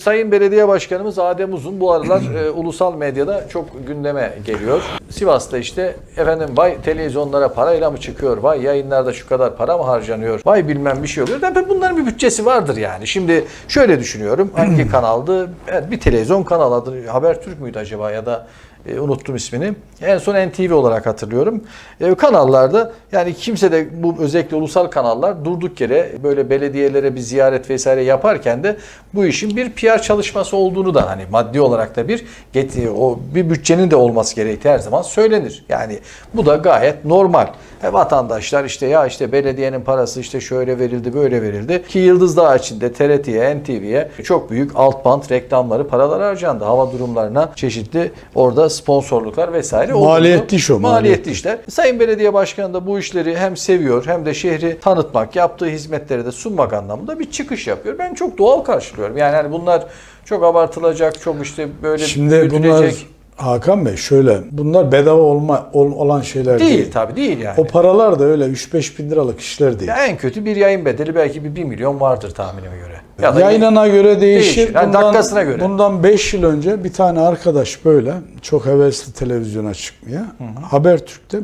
Sayın Belediye Başkanımız Adem Uzun bu aralar e, ulusal medyada çok gündeme geliyor. Sivas'ta işte efendim vay televizyonlara parayla mı çıkıyor? Vay yayınlarda şu kadar para mı harcanıyor? Vay bilmem bir şey oluyor. Tabii bunların bir bütçesi vardır yani. Şimdi şöyle düşünüyorum. Hangi kanaldı? Bir televizyon kanalı adı Habertürk müydü acaba ya da e, unuttum ismini. En son NTV olarak hatırlıyorum. E, kanallarda yani kimse de bu özellikle ulusal kanallar durduk yere böyle belediyelere bir ziyaret vesaire yaparken de bu işin bir PR çalışması olduğunu da hani maddi olarak da bir get- o bir bütçenin de olması gerektiği her zaman söylenir. Yani bu da gayet normal. E, vatandaşlar işte ya işte belediyenin parası işte şöyle verildi böyle verildi ki Yıldız Dağı içinde TRT'ye, NTV'ye çok büyük alt bant reklamları paralar harcandı. Hava durumlarına çeşitli orada sponsorluklar vesaire. Maliyetli iş o, Maliyetli maliyetli. işler. Sayın Belediye Başkanı da bu işleri hem seviyor hem de şehri tanıtmak, yaptığı hizmetleri de sunmak anlamında bir çıkış yapıyor. Ben çok doğal karşılıyorum. Yani hani bunlar çok abartılacak, çok işte böyle Şimdi bunlar büyütülecek Hakan Bey şöyle bunlar bedava olma ol- olan şeyler değil, değil. tabii değil yani. O paralar da öyle 3-5 bin liralık işler değil. Ya en kötü bir yayın bedeli belki bir 1 milyon vardır tahminime göre. Ya da Yayınına göre değişir. Değişir. Yani dakikasına göre. Bundan 5 yıl önce bir tane arkadaş böyle çok hevesli televizyona çıkmaya Habertürk'te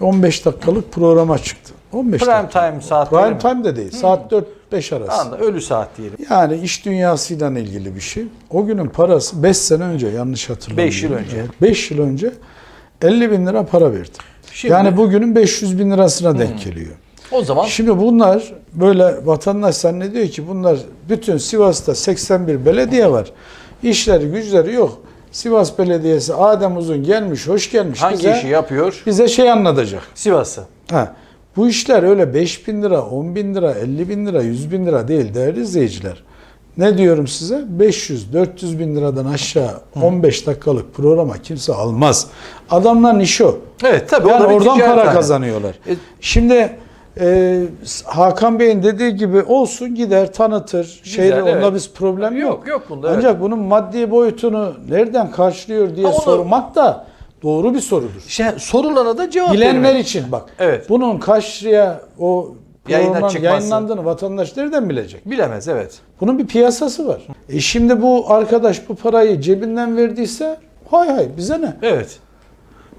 bir 15 dakikalık programa çıktı. 15 prime dakika. time saatleri Prime time de değil. Saat 4-5 arası. Anda ölü saat diyelim. Yani iş dünyasıyla ilgili bir şey. O günün parası 5 sene önce yanlış hatırlamıyorum. Beş yıl önce. 5 yıl önce 50 bin lira para verdi. Şimdi- yani bugünün 500 bin lirasına denk geliyor. O zaman Şimdi bunlar böyle vatandaş zannediyor ki bunlar bütün Sivas'ta 81 belediye var. İşleri güçleri yok. Sivas Belediyesi Adem Uzun gelmiş, hoş gelmiş hangi bize, işi yapıyor? bize şey anlatacak. Sivas'ı. Ha, bu işler öyle 5 bin lira, 10 bin lira, 50 bin lira, 100 bin lira değil değerli izleyiciler. Ne diyorum size? 500, 400 bin liradan aşağı 15 dakikalık programa kimse almaz. Adamların işi o. Evet tabii. Yani oradan para hali. kazanıyorlar. E- Şimdi e, Hakan Bey'in dediği gibi olsun gider tanıtır. Şeyle evet. onda biz problem yok. Yok, yok bunda, evet. Ancak bunun maddi boyutunu nereden karşılıyor diye Ha, onu- sormak da doğru bir sorudur. İşte sorulana da cevap Bilenler vermek. için bak. Evet. Bunun kaç liraya o Yayına çıkması. yayınlandığını vatandaş nereden bilecek? Bilemez evet. Bunun bir piyasası var. E şimdi bu arkadaş bu parayı cebinden verdiyse hay hay bize ne? Evet.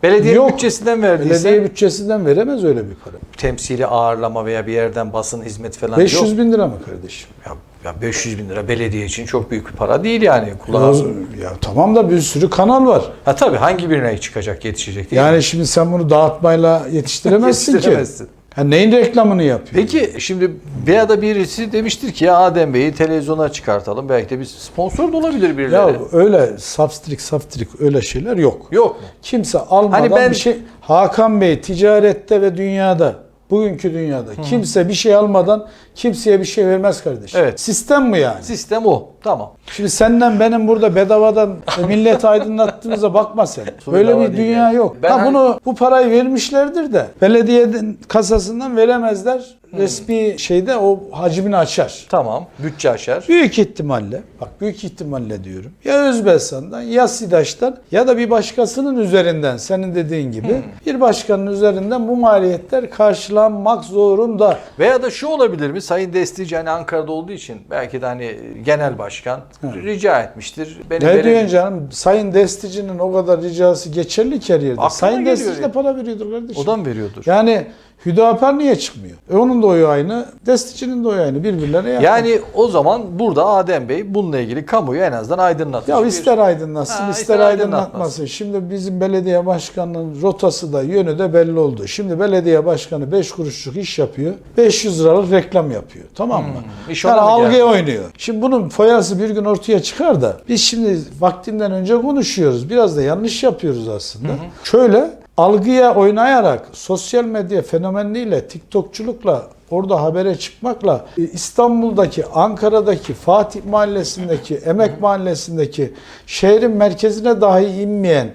Belediye Yok. bütçesinden verdiyse Belediye bütçesinden veremez öyle bir para. temsili ağırlama veya bir yerden basın hizmeti falan 500 yok. bin lira mı kardeşim? Ya, ya 500 bin lira belediye için çok büyük bir para değil yani. Ya, Kulağa... ya tamam da bir sürü kanal var. Ha tabii hangi birine çıkacak yetişecek değil mi? Yani şimdi sen bunu dağıtmayla yetiştiremezsin ki. Yetiştiremezsin. Ha, neyin reklamını yapıyor? Peki şimdi bir ya da birisi demiştir ki ya Adem Bey'i televizyona çıkartalım. Belki de bir sponsor da olabilir birileri. Ya öyle sapstrik sapstrik öyle şeyler yok. Yok mu? Kimse almadan Hani ben- bir şey Hakan Bey ticarette ve dünyada bugünkü dünyada kimse bir şey almadan kimseye bir şey vermez kardeşim. Evet. Sistem mi yani? Sistem o. Tamam. Şimdi senden benim burada bedavadan milleti aydınlattığımıza bakma sen. Böyle bir dünya yani. yok. Ben ha hani- bunu bu parayı vermişlerdir de belediyenin kasasından veremezler. Resmi şeyde o hacmini açar. Tamam. Bütçe aşar. Büyük ihtimalle, bak büyük ihtimalle diyorum. Ya Özbesan'dan ya SİDAŞ'tan ya da bir başkasının üzerinden senin dediğin gibi bir başkanın üzerinden bu maliyetler karşılanmak zorunda. Veya da şu olabilir mi? Sayın Destici hani Ankara'da olduğu için belki de hani genel başkan rica etmiştir. Benim Ne diyorsun canım? Sayın Destici'nin o kadar ricası geçerli ki her yerde. Aklıma Sayın Destici de para veriyordur kardeşim. O da mı veriyordur? Yani Hüdapar niye çıkmıyor? E onun da oyu aynı, Destici'nin de oyu aynı. Birbirlerine yakın. Yani o zaman burada Adem Bey bununla ilgili kamuoyu en azından aydınlatır. Ya ister aydınlatsın, Ha, ister, ister aydınlatmasın. aydınlatmasın. Şimdi bizim belediye başkanının rotası da yönü de belli oldu. Şimdi belediye başkanı 5 kuruşluk iş yapıyor. 500 liralık reklam yapıyor. Tamam mı? Hmm, iş yani ona mı algıya geldi? oynuyor. Şimdi bunun foyası bir gün ortaya çıkar da biz şimdi vaktinden önce konuşuyoruz. Biraz da yanlış yapıyoruz aslında. Şöyle algıya oynayarak sosyal medya fenomenliğiyle, TikTokçulukla orada habere çıkmakla e, İstanbul'daki, Ankara'daki, Fatih Mahallesi'ndeki, Emek Mahallesi'ndeki şehrin merkezine dahi inmeyen,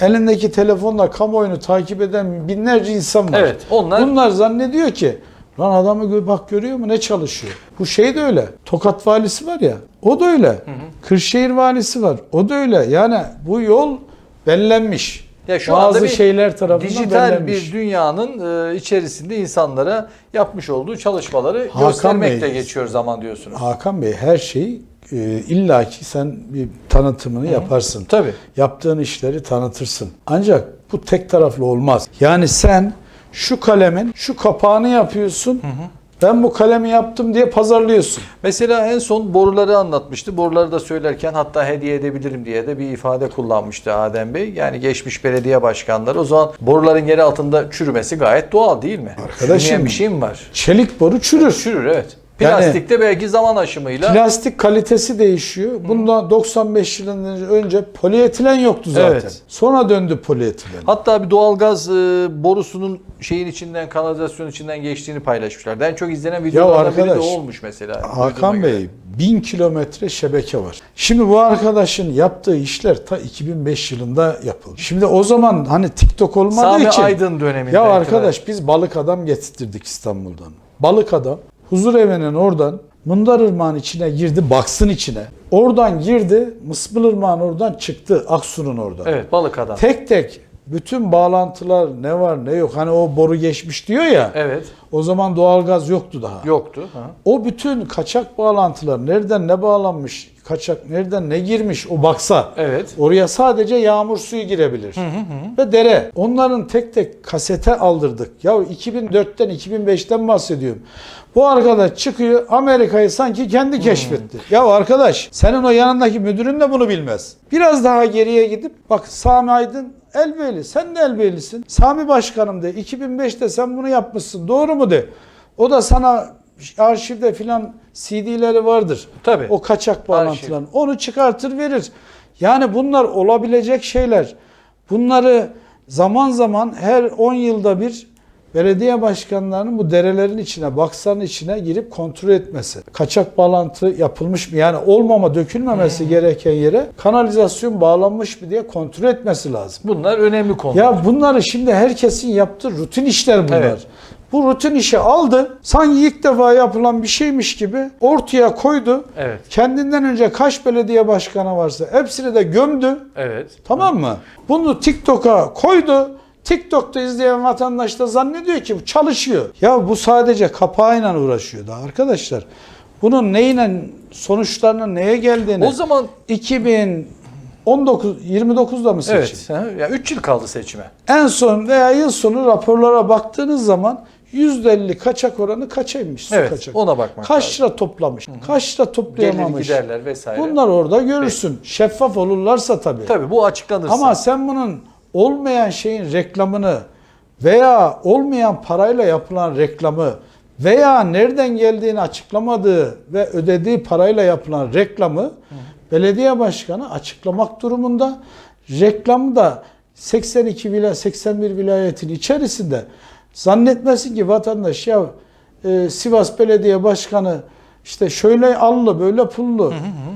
elindeki telefonla kamuoyunu takip eden binlerce insan var. Evet, onlar- Bunlar zannediyor ki lan adamı bak görüyor mu ne çalışıyor. Bu şey de öyle. Tokat valisi var ya o da öyle. Kırşehir valisi var o da öyle. Yani bu yol bellenmiş. Ya şu Bazı anda bir şeyler tarafından dijital bellenmiş. bir dünyanın e, içerisinde insanlara yapmış olduğu çalışmaları Hakan göstermekle Bey, geçiyor zaman diyorsunuz. Hakan Bey her şeyi e, illaki sen bir tanıtımını yaparsın. Tabii. Yaptığın işleri tanıtırsın. Ancak bu tek taraflı olmaz. Yani sen şu kalemin şu kapağını yapıyorsun. Ben bu kalemi yaptım diye pazarlıyorsun. Mesela en son boruları anlatmıştı. Boruları da söylerken hatta hediye edebilirim diye de bir ifade kullanmıştı Adem Bey. Yani geçmiş belediye başkanları. O zaman boruların yeri altında çürümesi gayet doğal değil mi? Arkadaşım, Çürümeyen bir şey mi var? Çelik boru çürür. Çürür evet. Yani- Plastikte belki zaman aşımıyla Plastik kalitesi değişiyor. Bundan 95 yıl önce polietilen yoktu zaten. Evet. Sonra döndü polietilen. Hatta bir doğalgaz e, borusunun şeyin içinden kanalizasyon içinden geçtiğini paylaşmışlar. En çok izlenen videolardan biri de olmuş mesela. Hakan duyduğuma göre. Bey bin kilometre şebeke var. Şimdi bu arkadaşın yaptığı işler ta 2005 yılında yapıldı. Şimdi o zaman hani TikTok olmadığı Sami için Aydın döneminde. ya arkadaş biz balık adam getirttirdik İstanbul'dan. Balık adam huzur evinin oradan Mundar Irmağı'nın içine girdi, baksın içine. Oradan girdi, Mısmıl Irmağı'nın oradan çıktı, Aksu'nun oradan. Evet balık adam. Tek tek bütün bağlantılar ne var ne yok. Hani o boru geçmiş diyor ya. Evet. O zaman doğalgaz yoktu daha. Yoktu. Ha. O bütün kaçak bağlantılar nereden ne bağlanmış, kaçak nereden ne girmiş o baksa. Evet. Oraya sadece yağmur suyu girebilir. Ve dere. Onların tek tek kasete aldırdık. Ya 2004'ten 2005'ten bahsediyorum. Bu arkadaş çıkıyor Amerika'yı sanki kendi keşfetti. Ya arkadaş senin o yanındaki müdürün de bunu bilmez. Biraz daha geriye gidip bak Sami Aydın Elbeyli sen de Elbeylisin. Sami Başkanım de 2005'te sen bunu yapmışsın doğru mu de. O da sana arşivde filan CD'leri vardır. Tabii. O kaçak bağlantıların. Onu çıkartır verir. Yani bunlar olabilecek şeyler. Bunları zaman zaman her 10 yılda bir belediye başkanlarının bu derelerin içine, baksların içine girip kontrol etmesi. Kaçak bağlantı yapılmış mı? Yani olmama, dökülmemesi gereken yere kanalizasyon bağlanmış mı diye kontrol etmesi lazım. Bunlar önemli konular. Ya bunları şimdi herkesin yaptığı rutin işler bunlar. Evet. Bu rutin işi aldı, sanki ilk defa yapılan bir şeymiş gibi ortaya koydu. Evet. Kendinden önce kaç belediye başkanı varsa hepsini de gömdü. Evet. Tamam mı? Bunu TikTok'a koydu. TikTok'ta izleyen vatandaş da zannediyor ki bu çalışıyor. Ya bu sadece kapağıyla uğraşıyor da arkadaşlar. Bunun neyle sonuçlarının neye geldiğini O zaman 2019 29'da mı seçim? evet. Ya 3 yıl kaldı seçime. En son veya yıl sonu raporlara baktığınız zaman %50 kaçak oranı kaçaymış su Evet. kaçak. Ona bakmak Kaç lazım. lira toplamış? Kaç lira Gelir toplayamamış? giderler vesaire. Bunlar orada görürsün. Şeffaf olurlarsa tabii. Tabii bu açıklanırsa. Ama sen bunun olmayan şeyin reklamını veya olmayan parayla yapılan reklamı veya nereden geldiğini açıklamadığı ve ödediği parayla yapılan reklamı belediye başkanı açıklamak durumunda. Reklamı da 82 vila 81 vilayetin içerisinde zannetmesin ki vatandaş ya e, Sivas Belediye Başkanı işte şöyle allı böyle pullu.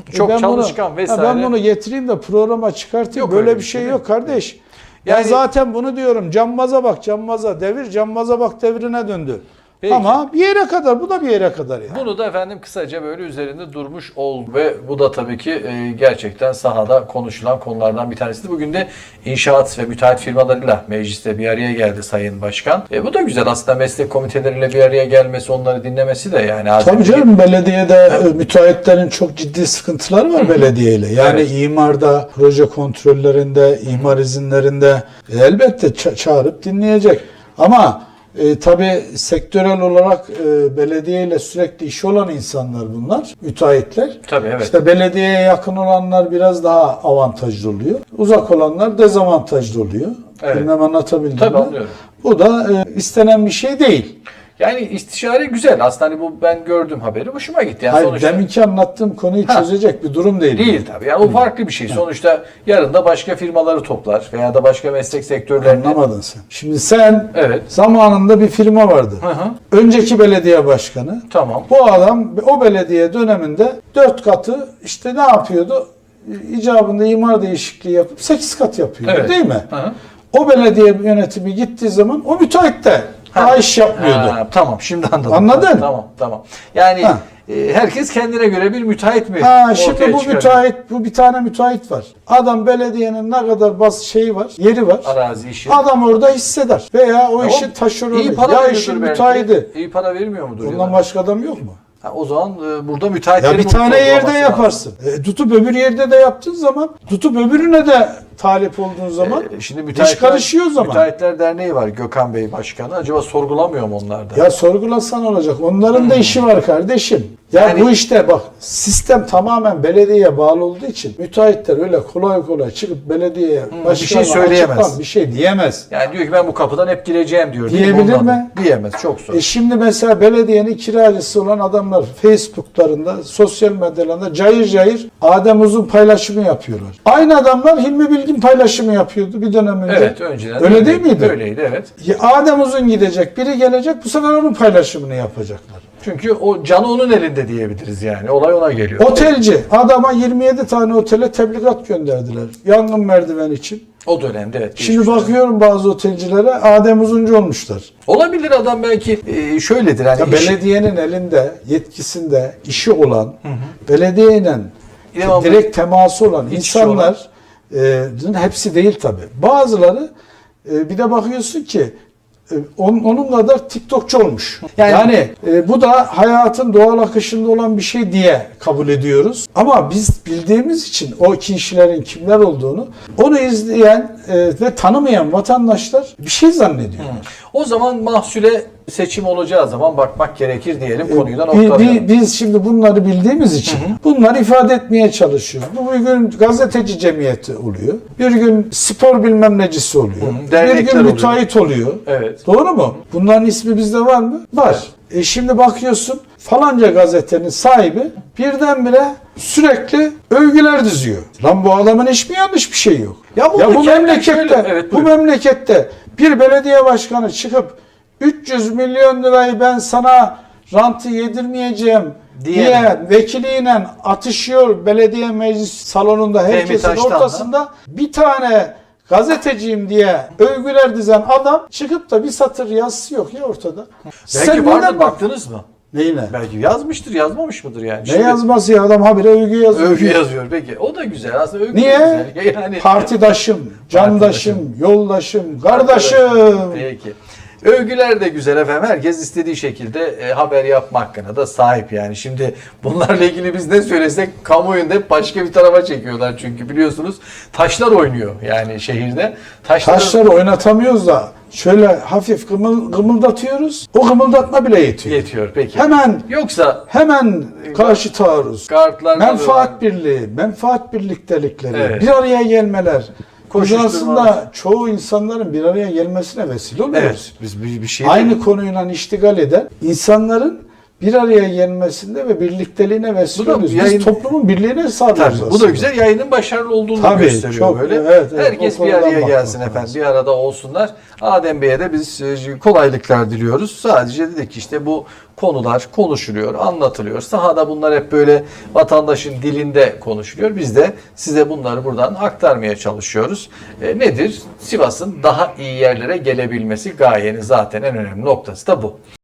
E, Çok ben bunu- çalışkan Ha, vesaire. Ben bunu getireyim de programa çıkartayım. Yok böyle öyle bir bir şey şey yok kardeş. Yani- ben zaten bunu diyorum. Cambaza bak cambaza devir cambaza bak devrine döndü. Peki. Ama bir yere kadar bu da bir yere kadar yani. Bunu da efendim kısaca böyle üzerinde durmuş oldu ve bu da tabii ki e, gerçekten sahada konuşulan konulardan bir tanesi. Bugün de inşaat ve müteahhit firmalarıyla mecliste bir araya geldi Sayın Başkan. E, bu da güzel aslında meslek komiteleriyle bir araya gelmesi, onları dinlemesi de yani. Tabii Bey- canım belediyede e, müteahhitlerin çok ciddi sıkıntıları var belediyeyle. Yani Evet. imarda, proje kontrollerinde, imar izinlerinde elbette ça- çağırıp dinleyecek. Ama e, tabii sektörel olarak e, belediyeyle sürekli işi olan insanlar bunlar, müteahhitler. Tabii evet. İşte belediyeye yakın olanlar biraz daha avantajlı oluyor. Uzak olanlar dezavantajlı oluyor. Evet. Bilmem anlatabildim Tabii mi? anlıyorum. Bu da e, istenen bir şey değil. Yani istişare güzel. Aslında hani bu ben gördüm haberi. Hoşuma gitti. Yani Hayır, sonuçta deminki anlattığım konuyu Ha. çözecek bir durum değil. değil tabii. Yani o farklı bir şey. Sonuçta yarın da başka firmaları toplar veya da başka meslek sektörlerini. Anlamadın sen. Şimdi sen Evet. zamanında bir firma vardı. Hı hı. Önceki belediye başkanı. Tamam. Bu adam o belediye döneminde 4 katı işte ne yapıyordu? İcabında imar değişikliği yapıp 8 kat yapıyordu Evet. değil mi? Hı hı. O belediye yönetimi gittiği zaman o müteahhit de daha iş yapmıyordu. Ha, tamam şimdi anladım. Anladın? Tamam tamam. Yani Ha. e, herkes kendine göre bir müteahhit mi? Ha şimdi bu çıkarıyor? müteahhit bu bir tane müteahhit var. Adam belediyenin ne kadar bas şeyi var, yeri var. Arazi işi. Adam orada hissedar veya o Tamam. işin taşeronu İyi para ya işin müteahhidi. İyi para vermiyor mudur? ya Ondan da? başka adam yok mu? Ha, o zaman e, burada Ya müteahhitlerin bir bunu tane yerde yaparsın. E, tutup öbür yerde de yaptığın zaman, tutup öbürüne de talip olduğun zaman. E, şimdi iş müteahhitler, karışıyor o zaman. Müteahhitler Derneği var Gökhan Bey Başkanı. Acaba sorgulamıyor mu onlar da? Ya sorgulasan olacak. Onların da işi var kardeşim. Ya Hmm. Yani- bu işte bak sistem tamamen belediyeye bağlı olduğu için müteahhitler öyle kolay kolay çıkıp belediyeye bir başkanla şey söyleyemez. açıktan bir şey diyemez. Yani diyor ki ben bu kapıdan hep gireceğim diyor. Diyebilir mi? Diyemez. Çok zor. E şimdi mesela belediyenin kiracısı olan adamlar Facebook'larında, sosyal medyalarında cayır cayır Adem Uzun paylaşımı yapıyorlar. Aynı adamlar Hilmi Bilgin paylaşımı yapıyordu bir dönem önce. evet önceden. Öyle değil miydi? Öyleydi evet. Ya Adem Uzun gidecek, biri gelecek bu sefer onun paylaşımını yapacaklar. Çünkü o canı onun elinde diyebiliriz yani. Olay ona geliyor. Otelci adama 27 tane otele tebligat gönderdiler. Yangın merdiven için. O dönemde evet. Şimdi bakıyorum bazı otelcilere Adem Uzuncu olmuşlar. Olabilir adam belki e, şöyledir. Hani Ya iş- belediyenin elinde, yetkisinde işi olan, belediyeyle Devamlı direkt teması olan içe insanların hepsi değil tabi. Bazıları e, bir de bakıyorsun ki e, onun, onun kadar TikTokçu olmuş. Yani- Yani, e, bu da hayatın doğal akışında olan bir şey diye kabul ediyoruz. Ama biz bildiğimiz için o kişilerin kimler olduğunu onu izleyen e, ve tanımayan vatandaşlar bir şey zannediyor. O zaman mahsule seçim olacağı zaman bakmak gerekir diyelim konuyu da bi- noktalayalım. biz şimdi bunları bildiğimiz için bunları ifade etmeye çalışıyoruz. Bu bir gün gazeteci cemiyeti oluyor. Bir gün spor bilmem necisi oluyor. Hı, bir gün oluyor. müteahhit oluyor. Evet. Doğru mu? Bunların ismi bizde var mı? Var. E şimdi bakıyorsun falanca gazetenin sahibi birdenbire sürekli övgüler diziyor. Lan bu adamın hiçbir yanlış bir şey yok. Ya Ya, bu memlekette şöyle- evet, bu memlekette bir belediye başkanı çıkıp 300 milyon lirayı ben sana rantı yedirmeyeceğim Diye diye, vekiliyle atışıyor belediye meclis salonunda herkesin ortasında bir tane gazeteciyim diye övgüler dizen adam çıkıp da bir satır yazısı yok ya ortada. Belki neden vardır bak- baktınız mı? Neyine? Belki yazmıştır, yazmamış mıdır yani? Ne Şimdi yazması ya adam habire övgü yazıyor. Övgü yazıyor peki. O da güzel aslında övgü Niye? güzel. Yani Partidaşım, candaşım, yoldaşım, kardeşim. Peki. Övgüler de güzel efendim. Herkes istediği şekilde e, haber yapma hakkına da sahip yani. Şimdi bunlarla ilgili biz ne söylesek kamuoyunda hep başka bir tarafa çekiyorlar çünkü biliyorsunuz taşlar oynuyor yani şehirde. Taşlar, Taşları oynatamıyoruz da şöyle hafif gımıl, gımıldatıyoruz. O gımıldatma bile yetiyor. yetiyor peki. Hemen Yoksa hemen karşı taarruz. kartlar Menfaat birliği, menfaat birliktelikleri, Evet. bir araya gelmeler. Aslında çoğu insanların bir araya gelmesine vesile oluyoruz. Evet. Biz bir, bir şey Aynı konuyla iştigal eden insanların bir araya gelmesinde ve birlikteliğine vesile Bu da oluyoruz. yayın- Biz toplumun birliğine sağlıyoruz Tabii, bu da güzel. Yayının başarılı olduğunu Tabii, gösteriyor çok, böyle. evet, evet, Herkes bir araya gelsin lazım. efendim. Bir arada olsunlar. Adem Bey'e de biz e, kolaylıklar diliyoruz. Sadece dedik işte bu konular konuşuluyor, anlatılıyor. Sahada bunlar hep böyle vatandaşın dilinde konuşuluyor. Biz de size bunları buradan aktarmaya çalışıyoruz. E, nedir? Sivas'ın daha iyi yerlere gelebilmesi gayenin zaten en önemli noktası da bu.